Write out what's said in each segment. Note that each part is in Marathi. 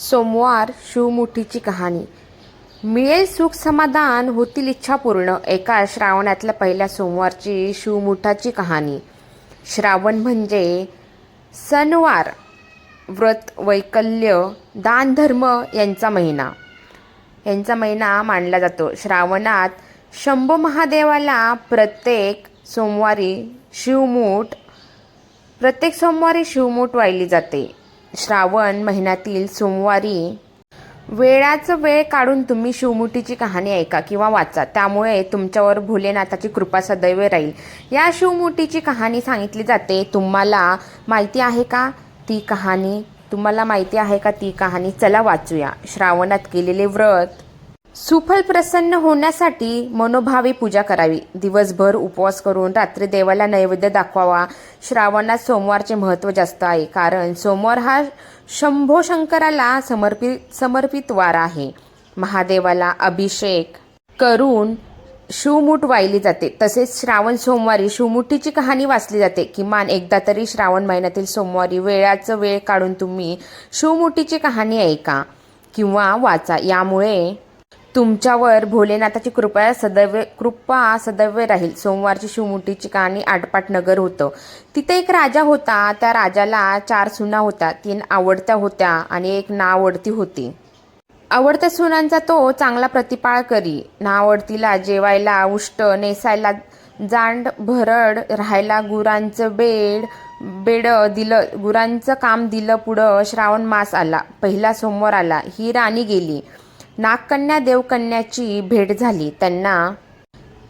सोमवार शिवमुठीची कहाणी. मिळेल सुख समाधान होतील इच्छा पूर्ण एका श्रावणातल्या पहिल्या सोमवारची शिवमुठाची कहाणी. श्रावण म्हणजे सणवार व्रत वैकल्य दानधर्म यांचा महिना. यांचा महिना मानला जातो. श्रावणात शंभू महादेवाला प्रत्येक सोमवारी शिवमूठ प्रत्येक सोमवारी शिवमूठ वाहिली जाते. श्रावण महिन्यातील सोमवारी. वेळाचं वेळ काढून तुम्ही शिवमुठीची कहाणी ऐका किंवा वाचा. त्यामुळे तुमच्यावर भोलेनाथाची कृपा सदैव राहील. या शिवमुठीची कहाणी सांगितली जाते. तुम्हाला माहिती आहे का? ती कहाणी. तुम्हाला माहिती आहे का? ती कहाणी चला वाचूया. श्रावणात केलेले व्रत. सुफल प्रसन्न होण्यासाठी मनोभावे पूजा करावी. दिवसभर उपवास करून रात्री देवाला नैवेद्य दाखवावा. श्रावणात सोमवारचे महत्त्व जास्त आहे कारण सोमवार हा शंभो शंकराला समर्पित समर्पित वार आहे. महादेवाला अभिषेक करून शिवमूठ वाहिली जाते. तसेच श्रावण सोमवारी शिवमुठीची कहाणी वाचली जाते. किमान एकदा तरी श्रावण महिन्यातील सोमवारी वेळाचं वेळ काढून तुम्ही शिवमुठीची कहाणी ऐका किंवा वाचा. यामुळे तुमच्यावर भोलेनाथाची कृपया सदैव कृपा सदैव राहील. सोमवारची शिवमुठीची कहाणी आटपाट नगर होतं. तिथे एक राजा होता. त्या राजाला चार सुना होत्या. तीन आवडत्या होत्या आणि एक नावडती होती. आवडत्या सुनांचा तो चांगला प्रतिपाळ करी. नावडतीला जेवायला उष्ट नेसायला जांड भरड राहायला गुरांचं बेड बेड दिलं गुरांचं काम दिलं पुढं श्रावण मास आला. पहिला सोमवार आला. ही राणी गेली. नागकन्या देवकन्याची भेट झाली. त्यांना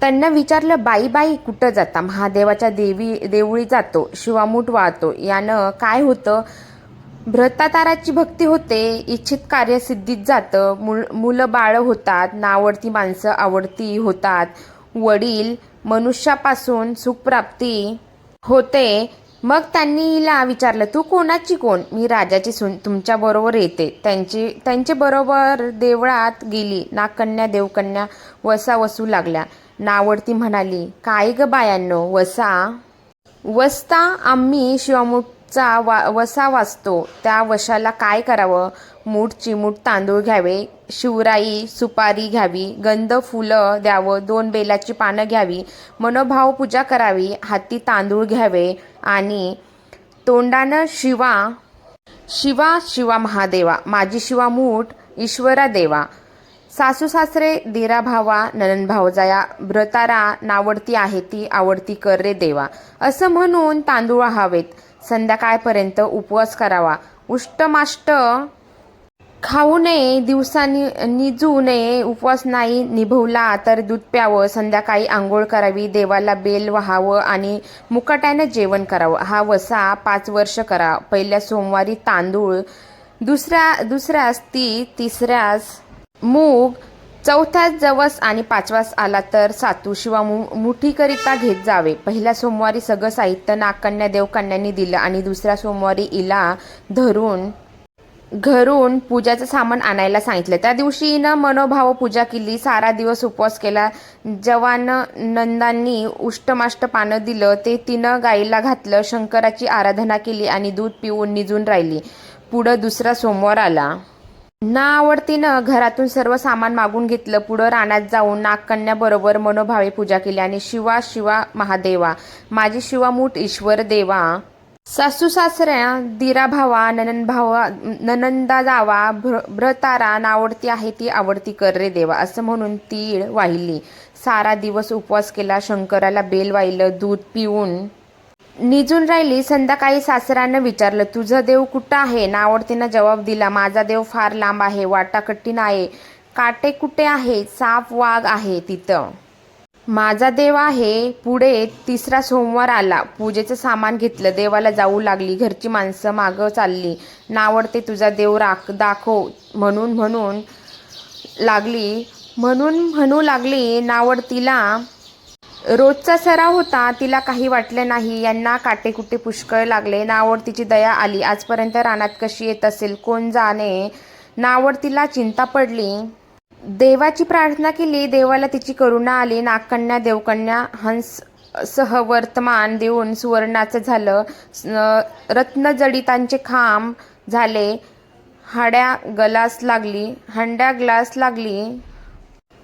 त्यांना विचारलं बाई बाई कुठं जाता? महादेवाच्या देवी देवळी जातो शिवामूठ वाहतो. यानं काय होतं? भ्रताताराची भक्ती होते इच्छित कार्य सिद्धीत जातं मुल मुलं बाळ होतात नावडती माणसं आवडती होतात वडील मनुष्यापासून सुखप्राप्ती होते मग त्यांनी हिला विचारलं तू कोणाची कोण? मी राजाची सून तुमच्या बरोबर येते. त्यांची त्यांचे बरोबर देवळात गेली. नागकन्या देवकन्या वसा वसू लागल्या. नावडती म्हणाली काय ग बायांनो वसा? वस्ता आम्ही चा वा वसा वाचतो. त्या वशाला काय करावं? मूठ चिमूट तांदूळ घ्यावे. शिवराई सुपारी घ्यावी. गंध फुलं द्यावं. दोन बेलाची पानं घ्यावी. मनोभाव पूजा करावी. हाती तांदूळ घ्यावे. आणि तोंडानं शिवा शिवा शिवा महादेवा. माझी शिवा मूठ ईश्वरा देवा. सासू सासरे दिरा भावा ननन भावजाया. व्रतारा नावडती आहे ती आवडती कर रे देवा. असं म्हणून तांदूळ हवेत संध्याकाळपर्यंत उपवास करावा. उष्टमाष्ट खाऊ नये दिवसानी निजू नये उपवास नाही निभवला तर दूध प्यावं संध्याकाळी आंघोळ करावी देवाला बेल व्हावं आणि मुकाट्यानं जेवण करावं. हा वसा पाच वर्ष करा. पहिल्या सोमवारी तांदूळ दुसऱ्या दुसऱ्यास ती तिसऱ्यास मूग चौथ्यास जवस आणि पाचवास आला तर सातू शिवा मु मुठीकरिता घेत जावे. पहिल्या सोमवारी सगळं साहित्य नागकन्या देवकन्यांनी दिलं आणि दुसऱ्या सोमवारी इला धरून घरून पूजाचं सामान आणायला सांगितलं. त्या दिवशी न मनोभाव पूजा केली सारा दिवस उपवास केला. जवान नंदांनी उष्टमाष्ट पानं दिलं ते तिनं गाईला घातलं शंकराची आराधना केली आणि दूध पिऊन निजून राहिली. पुढं दुसरा सोमवार आला. ना आवडतीनं घरातून सर्व सामान मागून घेतलं. पुढं रानात जाऊन नागकन्याबरोबर मनोभावे पूजा केली आणि शिवा शिवा महादेवा माझी शिवा मूठ ईश्वर देवा. सासू सासऱ्या दिरा भावा ननन भावा ननंदा जावा भ्र भ्रतारा नावडती आहे ती आवडती कर रे देवा असं म्हणून तीळ वाहिली. सारा दिवस उपवास केला शंकराला बेल वाहिलं दूध पिऊन निजून राहिली संध्याकाळी सासरानं विचारलं तुझं देव कुठं आहे? नावडतीनं जबाब दिला माझा देव फार लांब आहे वाटाकट्टी आहे काटे कुठे आहे? साप वाघ आहे तिथं. माझा देव आहे. पुढे तिसरा सोमवार आला. पूजेचं सामान घेतलं देवाला जाऊ लागली घरची माणसं मागं चालली. नावडते तुझा देव राख दाखव म्हणून म्हणून लागली. म्हणून म्हणू लागली नावडतीला रोजचा सराव होता तिला काही वाटले नाही. यांना काटेकुटे पुष्कळ लागले. नावडतीची दया आली. आजपर्यंत रानात कशी येत असेल कोण जाणे? नावडतीला चिंता पडली. देवाची प्रार्थना केली. देवाला तिची करुणा आली. नागकन्या देवकन्या हंस सह वर्तमान देऊन सुवर्णाचं झालं. रत्नजडितांचे खांब झाले. हाड्या गलास लागली. हंड्या ग्लास लागली.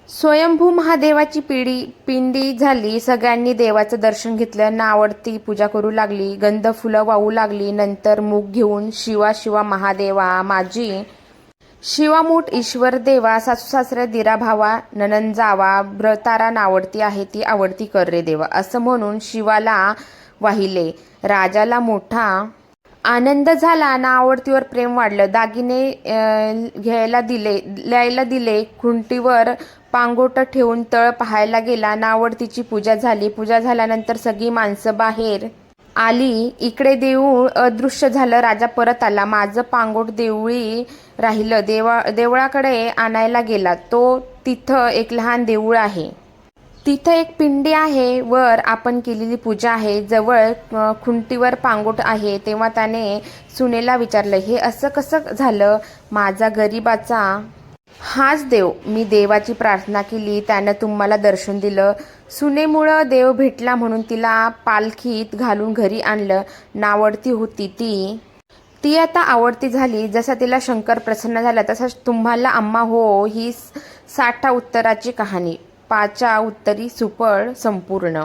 स्वयंभू महादेवाची पिढी पिंडी झाली. सगळ्यांनी देवाचं दर्शन घेतलं. नावडती पूजा करू लागली. गंध फुलं वाहू लागली. नंतर मूग घेऊन शिवा शिवा महादेवा माझी शिवामूठ ईश्वर देवा सासू सासऱ्या दिरा भावा ननन जावा ब्रतारा नावडती आहे ती आवडती कर रे देवा. असं म्हणून शिवाला वाहिले. राजाला मोठा आनंद झाला. ना आवडतीवर प्रेम वाढलं. दागिने घ्यायला दिले ल्यायला दिले. खुंटीवर पांगोट ठेवून तळ पाहायला गेला. नावडतीची पूजा झाली. पूजा झाल्यानंतर सगळी माणसं बाहेर आली. इकडे देऊळ अदृश्य झालं. राजा परत आला. माझं पांगोट देऊळी राहिलं. देवा देवळाकडे आणायला गेला. तो तिथं एक लहान देऊळ आहे. तिथं एक पिंडी आहे. वर आपण केलेली पूजा आहे. जवळ खुंटीवर पांगोट आहे. तेव्हा त्याने सुनेला विचारलं हे असं कसं झालं? माझा गरिबाचा हाच देव. मी देवाची प्रार्थना केली त्यानं तुम्हाला दर्शन दिलं. सुनेमुळं देव भेटला म्हणून तिला पालखीत घालून घरी आणलं. नावडती होती ती. ती आता आवडती झाली. जसा तिला शंकर प्रसन्न झाला तसाच तुम्हाला आम्हा हो ही साठा उत्तराची कहाणी. पाचा उत्तरी सुपळ संपूर्ण.